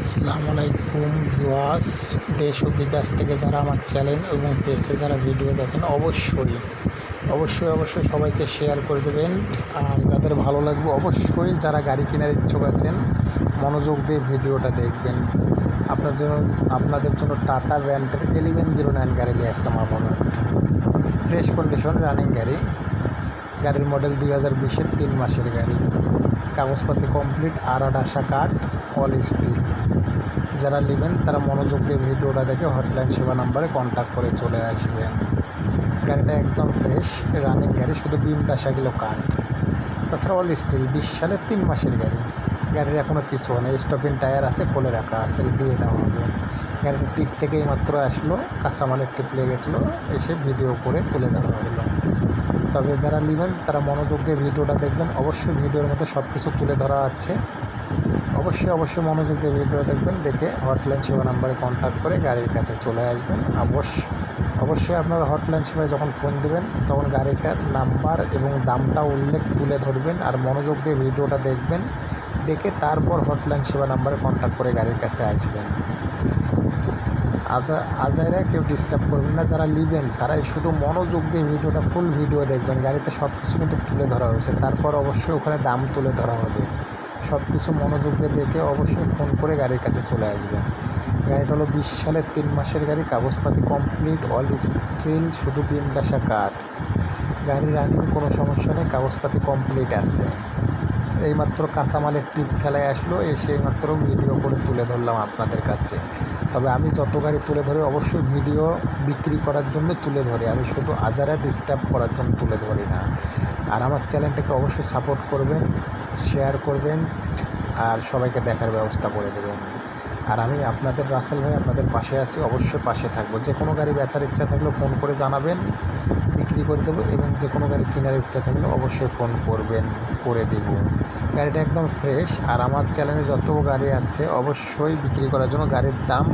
আসসালামু আলাইকুম ভিউয়ার্স, দেশ ও বিদেশ থেকে যারা আমার চ্যানেল এবং পেজে যারা ভিডিও দেখেন, অবশ্যই অবশ্যই অবশ্যই সবাইকে শেয়ার করে দেবেন। আর যাদের ভালো লাগবে, অবশ্যই যারা গাড়ি কেনার ইচ্ছুক আছেন, মনোযোগ দিয়ে ভিডিওটা দেখবেন। আপনার জন্য, আপনাদের জন্য টাটা ব্র্যান্ডের এলিভেন জিরো নাইন গাড়ি নিয়ে আসলাম আপনার ফ্রেশ কন্ডিশন রানিং গাড়ি। গাড়ির মডেল দুই হাজার বিশের তিন মাসের গাড়ি। কাগজপাতি কমপ্লিট আর আশা কার্ড অল স্টিল যারা নেবেন, তারা মনোযোগ দিয়ে ভিডিওটা দেখে হটলাইন সেবা নাম্বারে কন্ট্যাক্ট করে চলে আসবেন। গাড়িটা একদম ফ্রেশ রানিং গাড়ি, শুধু বিমটা সেগুলো কাঠ তাছাড়া অল স্টিল বিশ সালের তিন মাসের গাড়ি। গাড়ির এখনও কিছু হয় না স্টপিং টায়ার আছে, কোলে রাখা আছে, দিয়ে দেওয়া হবে। গাড়িটা টিপ থেকেই মাত্র আসলো, কাঁচামালের টিপ লেগেছিলো এসে ভিডিও করে তুলে দেওয়া হলো। তবে যারা নেবেন, তারা মনোযোগ দিয়ে ভিডিওটা দেখবেন। অবশ্যই ভিডিওর মধ্যে সব কিছু তুলে ধরা আছে। অবশ্যই অবশ্যই মনোযোগ দিয়ে ভিডিও দেখবেন, দেখে হটলাইন সেবা নাম্বারে কন্ট্যাক্ট করে গাড়ির কাছে চলে আসবেন। অবশ্য, অবশ্যই আপনারা হটলাইন সেবায় যখন ফোন দেবেন, তখন গাড়িটার নাম্বার এবং দামটা উল্লেখ তুলে ধরবেন আর মনোযোগ দিয়ে ভিডিওটা দেখবেন। দেখে তারপর হটলাইন সেবা নাম্বারে কন্ট্যাক্ট করে গাড়ির কাছে আসবেন। আজাইরা কেউ ডিস্টার্ব করবেন না, যারা নেবেন তারাই শুধু মনোযোগ দিয়ে ভিডিওটা ফুল ভিডিও দেখবেন। গাড়িতে সব কিছু কিন্তু তুলে ধরা হয়েছে। তারপর অবশ্যই ওখানে দাম তুলে ধরা হবে। সব কিছু মনোযোগ দিয়ে দেখে অবশ্যই ফোন করে গাড়ির কাছে চলে আসবেন। গাড়িটা হলো বিশ সালের তিন মাসের গাড়ি, কাগজপাতি কমপ্লিট অল স্টিল শুধু বিন্দাসা কাঠ। গাড়ি রানিং কোনো সমস্যা নেই, কাগজপাতি কমপ্লিট আছে। এইমাত্র কাঁচামালের টিপ ফেলায় আসলো এসে এইমাত্র ভিডিও করে তুলে ধরলাম আপনাদের কাছে। তবে আমি যত গাড়ি তুলে ধরি, অবশ্যই ভিডিও বিক্রি করার জন্য তুলে ধরি। আমি শুধু আজারা ডিস্টার্ব করার জন্য তুলে ধরি না। আর আমার চ্যানেলটাকে অবশ্যই সাপোর্ট করবেন শেয়ার করবেন, আর সবাইকে দেখার ব্যবস্থা করে দেবেন। আর আমি আপনাদের, রাসেল ভাই আপনাদের পাশে আছি, অবশ্যই পাশে থাকব। যে কোনো গাড়ি বেচার ইচ্ছা থাকলে ফোন করে জানাবেন। বিক্রি করে দেবো এবং যে কোনো গাড়ি কেনার ইচ্ছা থাকলে অবশ্যই ফোন করবেন, করে দেব। গাড়িটা একদম ফ্রেশ আর আমার চ্যানেলে যত গাড়ি আছে অবশ্যই বিক্রি করার জন্য গাড়ির দাম